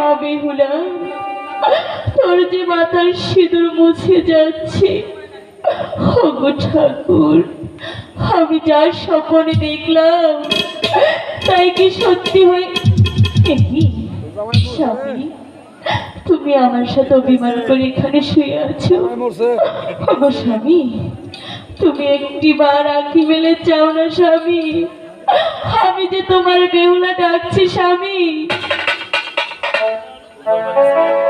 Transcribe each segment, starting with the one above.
মা বেহুলা তোর যে মাথার সিঁদুর মুছে যাচ্ছে। ওগো ঠাকুর, আমি যা স্বপ্নে দেখলাম, তাই কি সত্যি হয়ে? তুমি আমার সাথে অভিমান করে এখানে শুয়ে আছো। ওগো স্বামী, তুমি একটি বার আঁকি মেলে চাও না, স্বামী। আমি যে তোমার বেহুলা ডাকছি, স্বামী Thank you.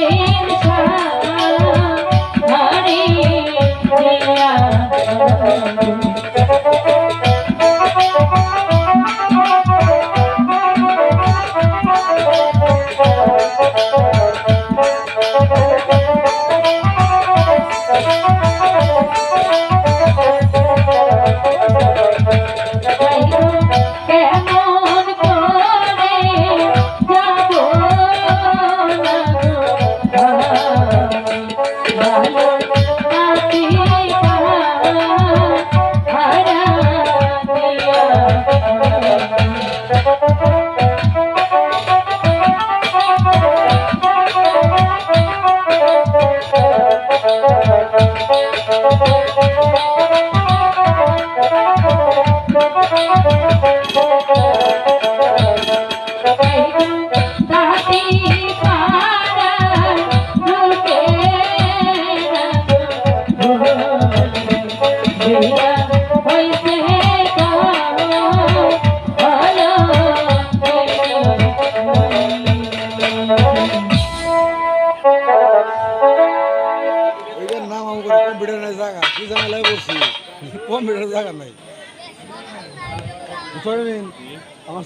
রাতের সাহারে নাই। আমার